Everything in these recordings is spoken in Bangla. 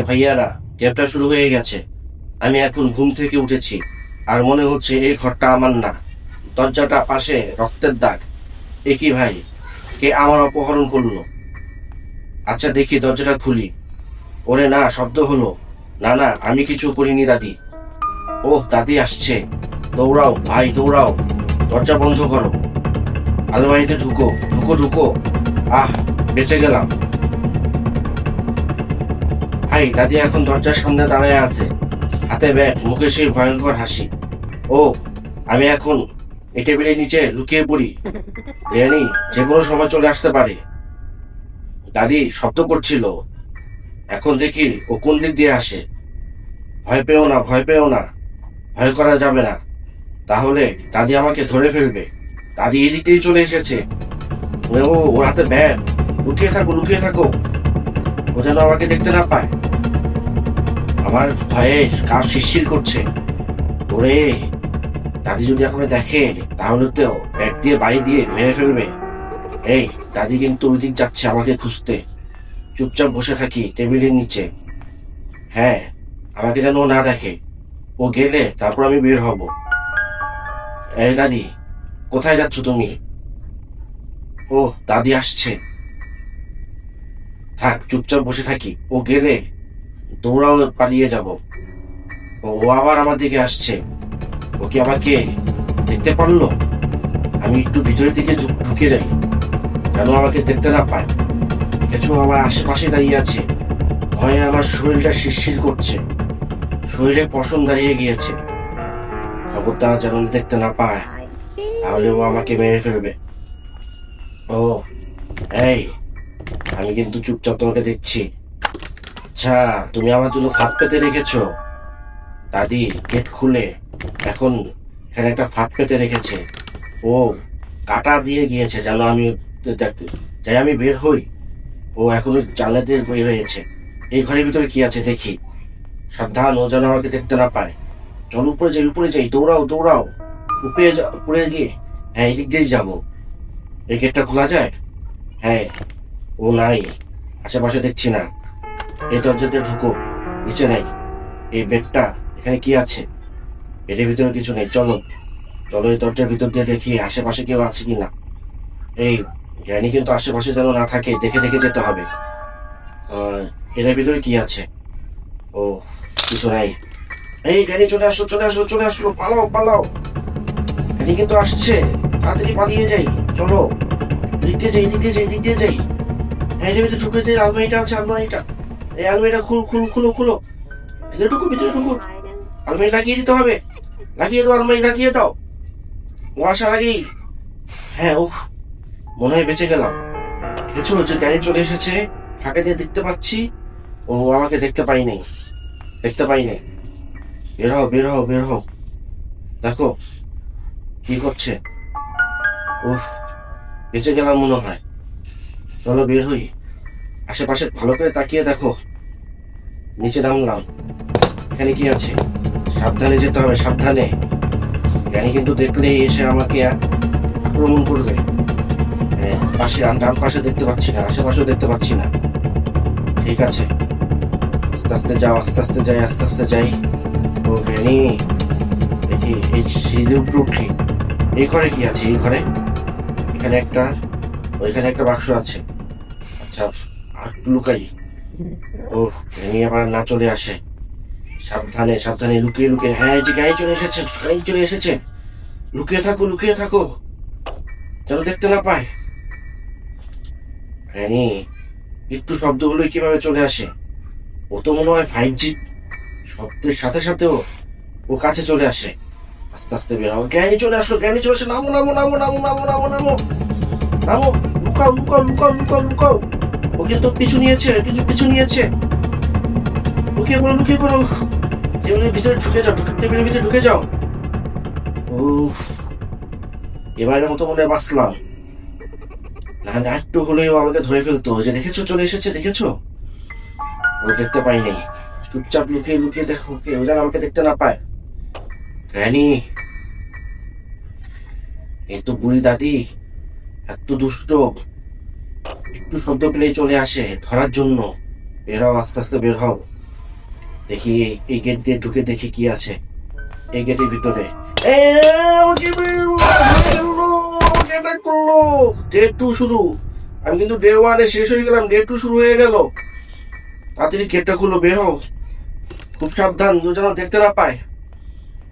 ভাইয়ারা ক্যাবটা শুরু হয়ে গেছে। আমি এখন ঘুম থেকে উঠেছি, আর মনে হচ্ছে এই ঘরটা আমার না। দরজাটা পাশে রক্তের দাগ। এ কি ভাই? কে আমার অপহরণ করল? আচ্ছা দেখি দরজাটা খুলি। ওরে না, শব্দ হলো। না না, আমি কিছু করিনি, দাদি। ওহ, দাদি আসছে। দৌড়াও, ভাই, দৌড়াও। দরজা বন্ধ করো। আলমারিতে ঢুকো ঢুকো ঢুকো। আহ, বেঁচে গেলাম। ভাই, দাদি এখন দরজার সামনে দাঁড়ায় আছে। হাতে ব্যাগ, মুখে সেই ভয়ঙ্কর হাসি। ও আমি এখন এই টেবিলের নিচে লুকিয়ে পড়ি। রেনি যে কোনো সময় চলে আসতে পারে। দাদি শব্দ করছিল। এখন দেখি ও কোন দিক দিয়ে আসে। ভয় পেও না, ভয় পেও না। ভয় করা যাবে না। তাহলে দাদি আমাকে ধরে ফেলবে। দাদি এদিক দিয়ে চলে এসেছে। ও, ওর হাতে ব্যাগ। লুকিয়ে থাকো লুকিয়ে থাকো। ও যেন আমাকে দেখতে না পায়। আমার ভয়ে কাজ শিরশির করছে। ওরে, দাদি যদি আমাকে দেখে, তাহলে তো ব্যাগ দিয়ে বাড়ি দিয়ে মেরে ফেলবে। এই, দাদি কিন্তু ওই দিক যাচ্ছে আমাকে খুঁজতে। চুপচাপ বসে থাকি টেবিলের নিচে। হ্যাঁ আমাকে যেন ও না দেখে। ও গেলে তারপর আমি বের হব। এই দাদি, কোথায় যাচ্ছ তুমি? ও, দাদি আসছে। থাক, চুপচাপ বসে থাকি। ও গেলে দৌড়াও পালিয়ে যাব। ও আবার আমার দিকে আসছে। ও কি আমাকে দেখতে পারল? আমি একটু ভিতরের দিকে ঢু- ঢুকে যাই। যেন আমাকে দেখতে না পায়। কিছু আমার আশেপাশে দাঁড়িয়ে আছে। ভয়ে আমার শরীরটা শিরশির করছে। শরীরে পশম দাঁড়িয়ে গিয়েছে। খবরদার যেন দেখতে না পায়। তাহলে ও আমাকে মেরে ফেলবে। ও এই আমি কিন্তু চুপচাপ তোমাকে দেখছি। আচ্ছা তুমি আমার জন্য ফাঁদ পেতে রেখেছো। দাদি, গেট খুলে। এখন এখানে একটা ফাঁদ পেতে রেখেছে। ও, কাটা দিয়ে গিয়েছে, যেন আমি দেখতে যাই আমি বের হই। ও এখনও জানলা দিয়ে বের হয়েছে। এই ঘরের ভিতরে কি আছে দেখি। সাবধান, ও যেন আমাকে দেখতে না পায়। চল, উপরে যাই উপরে যাই। দৌড়াও দৌড়াও। উপরে যা উপরে গিয়ে। হ্যাঁ এই দিক দিয়েই যাব। এই গেটটা খোলা যায়? হ্যাঁ। ও নাই। আশেপাশে দেখছি না। এই দরজাতে ঢুকো। নিচে নাই। এই বেডটা এখানে কি আছে? বেডের ভিতরে কিছু নেই। চলো। চলো এই দরজার ভিতর দিয়ে দেখি আশেপাশে কেউ আছে কি না এই জ্ঞানী কিন্তু আশেপাশে যেন না থাকে, দেখে দেখে যেতে হবে। এটার ভিতরে কি আছে? ও, কিছু নাই। এই জ্ঞানী, চলে আসো চলে আসো চলে আসো। পালাও পালাও। জ্ঞানী কিন্তু আসছে। তাড়াতাড়ি পালিয়ে যাই। চলো। এদিক দিয়ে যাই, এদিক দিয়ে যাই, এদিক দিয়ে যাই। হ্যাঁ ভিতরে ঢুকে যে আলমারিটা আছে, আলমারিটা। এই আলমারিটা খুল খুল, খুলো খুলো। ভিতরে ঢুকো ভিতরে ঢুকো আলমারি লাগিয়ে দিতে হবে। লাগিয়ে দাও আলমারি লাগিয়ে দাও। ও আসার আগেই হ্যাঁ ও মনে হয় বেঁচে গেলাম। কিছু হচ্ছে গাড়ি চলে এসেছে? ফাঁকে দিয়ে দেখতে পাচ্ছি। ও, আমাকে দেখতে পাই নাই। দেখতে পাই নাই। বের হও বের হও বের হও। দেখো, কি করছে? উফ, বেঁচে গেলাম মনে হয়। চলো বের হই। আশেপাশে ভালো করে তাকিয়ে দেখো। নিচে নামলাম এখানে কি আছে? সাবধানে যেতে হবে সাবধানে। জ্ঞানী কিন্তু দেখলেই এসে আমাকে আক্রমণ করবে। হ্যাঁ, পাশে ডান পাশে দেখতে পাচ্ছি না আশেপাশেও দেখতে পাচ্ছি না। ঠিক আছে। আস্তে আস্তে যাও আস্তে আস্তে যাই আস্তে আস্তে যাই। ও জ্ঞানী দেখি এই সিঁড়ি উপরে এই ঘরে কি আছে? এই ঘরে? এখানে একটা ওইখানে একটা বাক্স আছে। আচ্ছা। আর লুকাই। ও জ্ঞানী আবার না চলে আসে। সাবধানে সাবধানে লুকিয়ে লুকিয়ে। হ্যাঁ যে গাড়ি চলে এসেছে, গাড়ি চলে এসেছে। লুকিয়ে থাকো লুকিয়ে থাকো। যেন দেখতে না পায়। রানী একটু শব্দ হলে কীভাবে চলে আসে? ও তো মনে হয় ফাইভ জি শব্দের সাথে সাথেও ও কাছে চলে আসে। আস্তে আস্তে বের হও। গ্র্যানি চলে আসলো গ্র্যানি চলে আসে নামো নামো নামো নামো নামো নামো নামো। নামো, লুকাও লুকাও লুকাও লুকাও লুকাও। ও কিন্তু পিছু নিয়েছে, কিন্তু পিছু নিয়েছে। লুকিয়ে পড়ো লুকিয়ে পড়ো। টেবিলের ভিতরে ঢুকে যাও, টেবিলের ভিতরে ঢুকে যাও। উফ, এবারের মতো মনে হয় বাঁচলাম। না না একটু হলেও আমাকে ধরে ফেলতো। যে দেখেছ, চলে এসেছে, দেখেছ? ও দেখতে পাই নাই চুপচাপ লুকিয়ে লুকিয়ে দেখো কে, ও যেন আমাকে দেখতে না পায়। রানী এই তো বুড়ি দাদি, এত দুষ্ট। একটু শব্দ পেলেই চলে আসে, ধরার জন্য। এরাও আস্তে আস্তে বের হও। দেখি এই- গেট দিয়ে ঢুকে দেখি কি আছে। এই গেটের ভিতরে। করল। ডে টু শুরু। আমি কিন্তু ডে ওয়ানে শেষ হয়ে গেলাম ডে টু শুরু হয়ে গেল। তাড়াতাড়ি গেটটা খুলো, বের হও। খুব সাবধান যেন দেখতে না পায়।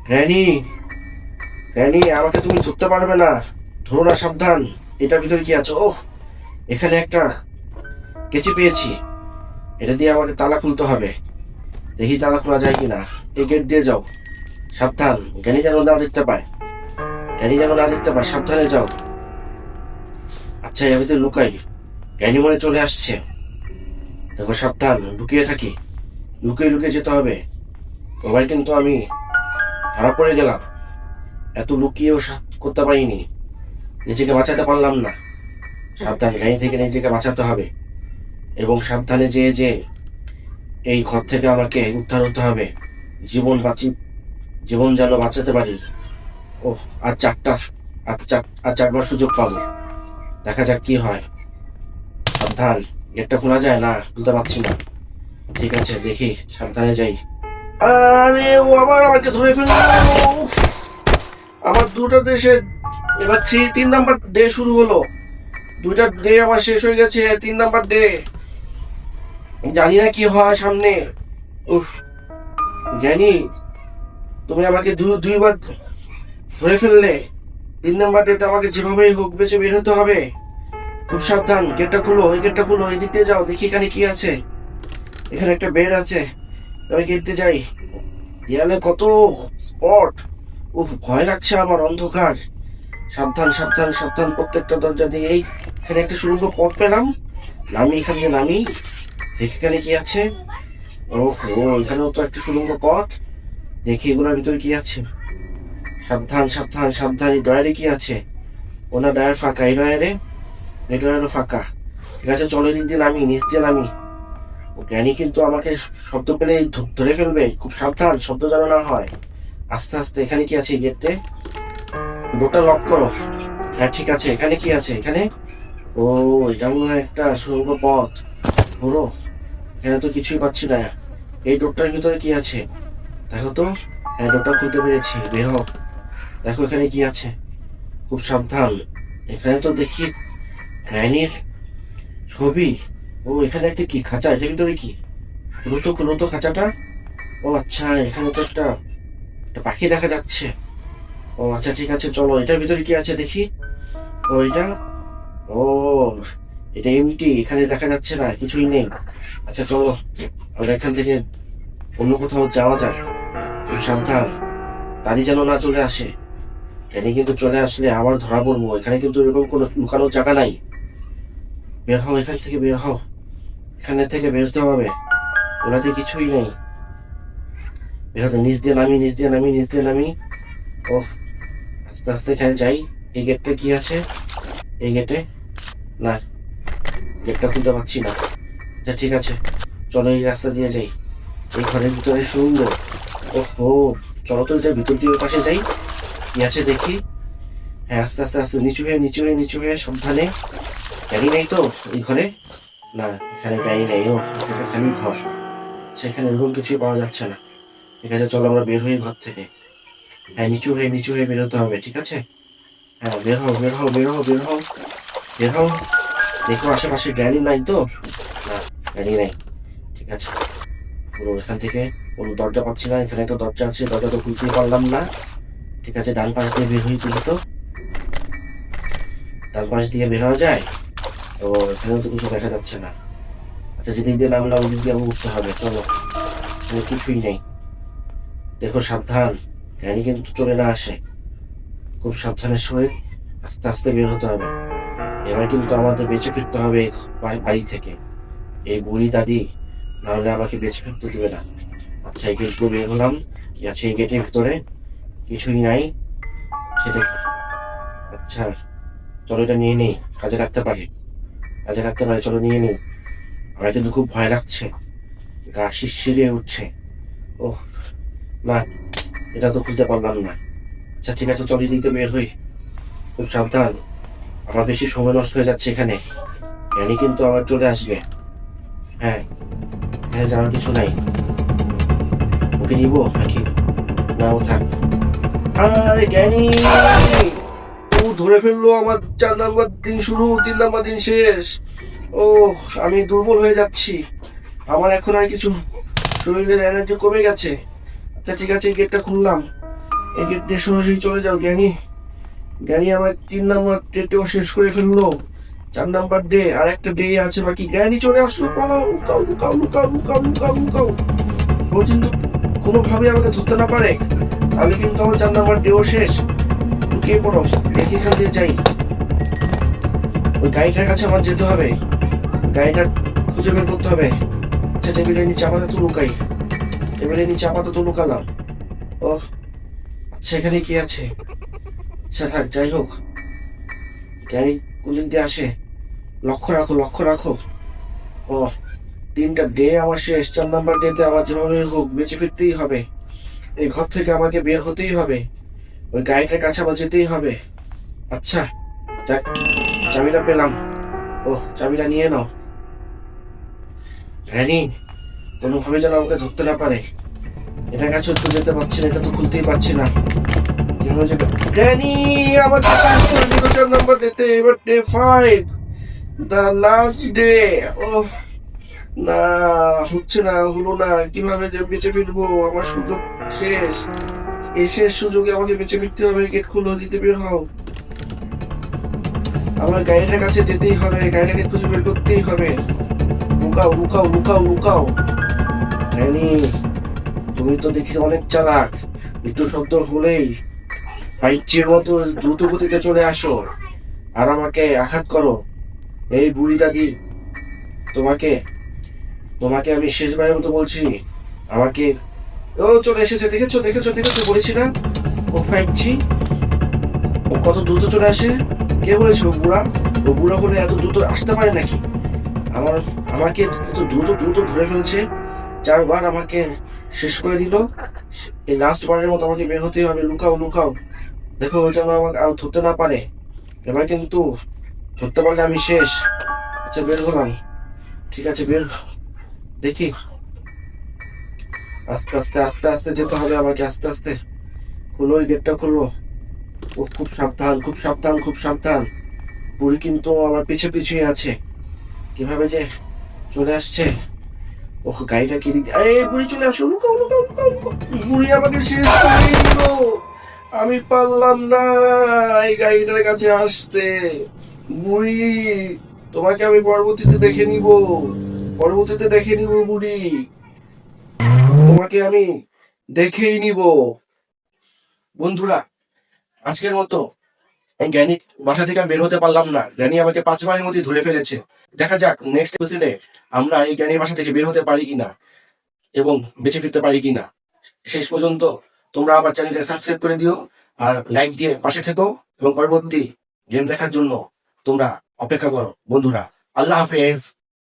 র্যানি র্যানি আমাকে তুমি ধরতে পারবে না। ধরো না, সাবধান। এটার ভিতরে কি আছে? ওহ এখানে একটা কেচি পেয়েছি। এটা দিয়ে আমাকে তালা খুলতে হবে। দেখি তালা খোলা যায় কিনা। এই গেট দিয়ে যাও। সাবধান। জ্ঞানী যেন না দেখতে পায়। জ্ঞানী যেন না দেখতে পায়। সাবধানে যাও। আচ্ছা এর ভিতরে লুকাই। জ্ঞানী মনে চলে আসছে। দেখো, সাবধান। লুকিয়ে থাকি। লুকিয়ে লুকিয়ে যেতে হবে। এবার কিন্তু আমি ধরা পড়ে গেলাম। এত লুকিয়েও করতে পারিনি। নিজেকে বাঁচাতে পারলাম না। সাবধান গাড়ি থেকে নিজেকে বাঁচাতে হবে। এবং সাবধানে যেয়ে যে এই ঘর থেকে আমাকে উদ্ধার হতে হবে, জীবন বাঁচি, জীবন যেন বাঁচাতে পারি। ও আর চারটা, আর চার, আর চারবার সুযোগ পাবো। দেখা যাক কি হয়। সাবধান, গেটটা খোলা যায়? না, খুলতে পারছি না। ঠিক আছে, দেখি, সাবধানে যাই। আরে, ও আবার আমাকে ধরে ফেলল। আমার দুটো দেশে, এবার থ্রি, তিন নাম্বার ডে শুরু হলো। দুইটা ডে আমার শেষ হয়ে গেছে, তিন নাম্বার ডে জানি না কি হয় সামনে। উফ, জানি। তুমি আমাকে দু দুইবার ধরে ফেললে। তিন নাম্বার ডেতে আমাকে যেভাবেই হোক বেঁচে বের হতে হবে। খুব সাবধান গেটটা খুলো, ওই গেটটা খুলো, এই দিক যাও, দেখি এখানে কি আছে। এখানে একটা বেড আছে, ওই গেট দিয়ে যাই। দেয়ালে কত স্পট উফ, ভয় লাগছে আমার অন্ধকার। সাবধান সাবধান সাবধান প্রত্যেকটা দরজা দিয়ে এই এখানে একটা সুরঙ্গ পথ পেলাম। নামি এখান দিয়ে নামি। দেখি এখানে কি আছে। ওহ, এখানেও তো একটা সুরঙ্গ পথ। দেখি এগুলোর ভিতরে কি আছে। সাবধান সাবধান সাবধান। এই ডয়ারে কি আছে? ওনার ডয়ার ফাঁকা, এই ডয়ারে এই ডয়ারও ফাঁকা। ঠিক আছে, চলো দিক দিয়ে নামি, নিচ দিয়ে নামি। ও জ্ঞানী কিন্তু আমাকে শব্দ পেলে ধরে ফেলবে। খুব সাবধান, শব্দ যেন না হয়। আস্তে আস্তে, এখানে কি আছে গেটে ডোরটা লক করো। হ্যাঁ ঠিক আছে। এখানে কি আছে? এখানে? ও, এটা মনে হয় একটা সুরঙ্গ পথ। পুরো এখানে তো কিছুই পাচ্ছি না। এই ডোরটার ভিতরে কি আছে? দেখো তো। হ্যাঁ ডোরটা খুলতে পেরেছি। বের হও। দেখো এখানে কি আছে। খুব সাবধান। এখানে তো দেখি গ্র্যানির ছবি। ও, এখানে একটা কি? খাঁচা? এটার ভিতরে কি? খুলো তো খুলো তো খাঁচাটা? ও আচ্ছা। এখানে তো একটা একটা পাখি দেখা যাচ্ছে। ও আচ্ছা ঠিক আছে, চলো, এটার ভিতরে কি আছে দেখি? ও, এটা? ও, এটা এমটি এখানে দেখা যাচ্ছে না, কিছুই নেই। আচ্ছা চলো, আমরা এখান থেকে অন্য কোথাও যাওয়া যাক। তুমি সাবধান তারই যেন না চলে আসে। এখানে কিন্তু চলে আসলে আবার ধরা পড়ব, এখানে কিন্তু এরকম কোনো লুকানোর জায়গা নাই। বের হও, এখান থেকে বের হও। এখানে থেকে বেরোতে হবে। ওনাতে কিছুই নেই। বের হতে, নিচ দিয়ে নামি, নিচ দিয়ে নামি, নিচ দিয়ে নামি। ও আস্তে আস্তে এখানে যাই। এই গেটটা কি আছে? এই গেটে না। গেটটা খুলতে পারছি না। আচ্ছা ঠিক আছে। চলো এই রাস্তা দিয়ে যাই। এই ঘরের ভিতরে সুন্দর। ওহো, চলো তো এটা ভিতর দিয়ে পাশে যাই। কি আছে দেখি? হ্যাঁ আস্তে আস্তে আস্তে, নিচু হয়ে নিচু হয়ে নিচু হয়ে, সাবধানে। গাড়ি নেই তো এই ঘরে? না, এখানে গাড়ি নেই। ও এটা খালি ঘর। সেখানে এরকম কিছুই পাওয়া যাচ্ছে না। ঠিক আছে, চলো আমরা বের হই ঘর থেকে। হ্যাঁ নিচু হয়ে নিচু হয়ে বেরোতে হবে, ঠিক আছে? হ্যাঁ বের হও বের হও বের হও বের হও বের হও। দেখো আশেপাশে গাড়ি নাই তো? না গাড়ি নেই, ঠিক আছে। পুরো এখান থেকে কোনো দরজা পাচ্ছি না, এখানে একটা দরজা আছে, দরজা তো খুলতে পারলাম না। ঠিক আছে, ডান পাশ দিয়ে বের হই তুলি তো। ডান পাশ দিয়ে বের হওয়া যায়? তো এখানেও তো কিছু দেখা যাচ্ছে না। আচ্ছা যেদিক দিয়ে নামলাম ওই দিক দিয়ে উঠতে হবে, চলো। কিছুই নেই। দেখো, সাবধান। রানী কিন্তু চলে না আসে। খুব সাবধানের সহিত আস্তে আস্তে বের হতে হবে। এবার কিন্তু আমাদের বেঁচে ফিরতে হবে এই বাড়ি থেকে। এই বুড়ি দাদি নাহলে আমাকে বেঁচে ফিরতে দেবে না। আচ্ছা এই গেট বের হলাম। কি আছে এই গেটের ভিতরে? কিছুই নাই। সেটা আচ্ছা চলো এটা নিয়ে নেই। কাজে রাখতে পারি। কাজে রাখতে পারি, চলো নিয়ে নেই। আমার কিন্তু খুব ভয় লাগছে। গা শিরশিরে উঠছে। ও না। এটা তো খুলতে পারলাম না। আচ্ছা ঠিক আছে, চলো এদিকে বের হই। খুব সাবধান। আমার বেশি সময় নষ্ট হয়ে যাচ্ছে এখানে। জ্ঞানী কিন্তু আবার চলে আসবে। হ্যাঁ হ্যাঁ যাওয়ার কিছু নাই। ওকে নিব নাকি? নাও থাক। আরে, জ্ঞানী! ও ধরে ফেলল আমার চার নাম্বার দিন শুরু, তিন নাম্বার দিন শেষ। ও আমি দুর্বল হয়ে যাচ্ছি। আমার এখন আর কিছু শরীরের এনার্জি কমে গেছে। আচ্ছা ঠিক আছে, এই গেটটা খুললাম। এই গেট দিয়ে সরাসরি চলে যাও, জ্ঞানী। জ্ঞানী আমার তিন নাম্বার ডেটেও শেষ করে ফেলল। চার নাম্বার ডে আর একটা ডে আছে বাকি। জ্ঞানী, চলে আসলো, পালাও, লুকাও লুকাও লুকাও লুকাও লুকাও লুকাও। ও কিন্তু কোনোভাবে আমাকে ধরতে না পারে। তাহলে কিন্তু আমার চার নাম্বার ডেও শেষ। লুকিয়ে পড়ো দেখি এখান দিয়ে যাই। ওই গাড়িটার কাছে আমার যেতে হবে। গাড়িটা খুঁজে বের করতে হবে। আচ্ছা টেবিলের নিচে আপাতত লুকাই। টেবিলের নিচে আপাতত লুকালাম। ও আচ্ছা এখানে কি আছে? আচ্ছা থাক, যাই হোক। গাড়ি কোনদিন দিয়ে আসে? লক্ষ্য রাখো লক্ষ্য রাখো। ও তিনটা ডে আমার শেষ, চার নাম্বার ডেতে আমার যেভাবে হোক বেঁচে ফিরতেই হবে। এই ঘর থেকে আমাকে বের হতেই হবে। ওই গাড়িটার কাছে আমার যেতেই হবে। আচ্ছা যাক, চাবিটা পেলাম। ও চাবিটা নিয়ে নাও। রানী কোনোভাবে যেন আমাকে ধরতে না পারে। এটা কাছে তো যেতে পারছি না, এটা তো খুলতেই পারছি না। কীভাবে যেতে রানী আমার কাছে চার নাম্বার ডেতে এবার day five, the last day. ও না, হচ্ছে না, হলো না। কীভাবে যে বেঁচে ফিরবো? আমার সুযোগ শেষ। এই শেষ সুযোগে আমাকে বেঁচে ফিরতে হবে, গেট খুলো দিতে বের হও। আমার গাড়িটার কাছে যেতেই হবে, গাড়িটাকে খুঁজে বের করতেই হবে। লুকাও লুকাও লুকাও লুকাও। রানী তুমি তো দেখি অনেক চালাক। একটু শব্দ হলেই পাইচির মতো দ্রুত গতিতে চলে আসো। আর আমাকে আঘাত করো। এই বুড়ি দাদি, তোমাকে তোমাকে আমি শেষ শেষবারের মতো বলছি, আমাকে, ও চলে এসেছে, দেখেছ দেখেছ দেখেছ, বলেছি না? ও ফাইভ জি ও কত দ্রুত চলে আসে? কে বলেছে ও বুড়া? ও বুড়া হলে এত দ্রুত আসতে পারে নাকি? আমার, আমাকে কত দ্রুত দ্রুত ধরে ফেলছে? চারবার আমাকে শেষ করে দিল। এই লাস্ট বারের মতো আমাকে বের হতেই হবে। লুকাও লুকাও। দেখো যেন আমাকে আর ধরতে না পারে। এবার কিন্তু ধরতে পারলে আমি শেষ। আচ্ছা বের হলাম। ঠিক আছে, বের দেখি। আস্তে আস্তে আস্তে আস্তে যেতে হবে আমাকে। আস্তে আস্তে। খুলো ওই গেটটা খুলো। ও, খুব সাবধান খুব সাবধান খুব সাবধান। বুড়ি কিন্তু আমার পিছে পিছিয়ে আছে। কীভাবে যে চলে আসছে? ও গাড়িটা কি দিক এই বুড়ি চলে আসো, লুকাও লুকাও লুকাও লুকাও। বুড়ি আমাকে শেষ করে আমি পারলাম না এই গাড়িটার কাছে আসতে। বুড়ি তোমাকে আমি পরবর্তীতে দেখে নিব। পরবর্তীতে দেখে নিব বুড়ি তোমাকে আমি দেখেই নিব। বন্ধুরা, আজকের মতো জ্ঞানী বাসা থেকে আর বের হতে পারলাম না। জ্ঞানী আমাকে পাঁচবারের মধ্যে ধরে ফেলেছে। দেখা যাক নেক্সট এপিসোডে আমরা এই জ্ঞানীর বাসা থেকে বের হতে পারি কিনা এবং বেঁচে ফিরতে পারি কিনা। শেষ পর্যন্ত তোমরা আমার চ্যানেলটা সাবস্ক্রাইব করে দিও আর লাইক দিয়ে পাশে থেকো এবং পরবর্তী গেম দেখার জন্য তোমরা অপেক্ষা করো। বন্ধুরা, আল্লাহ হাফেজ।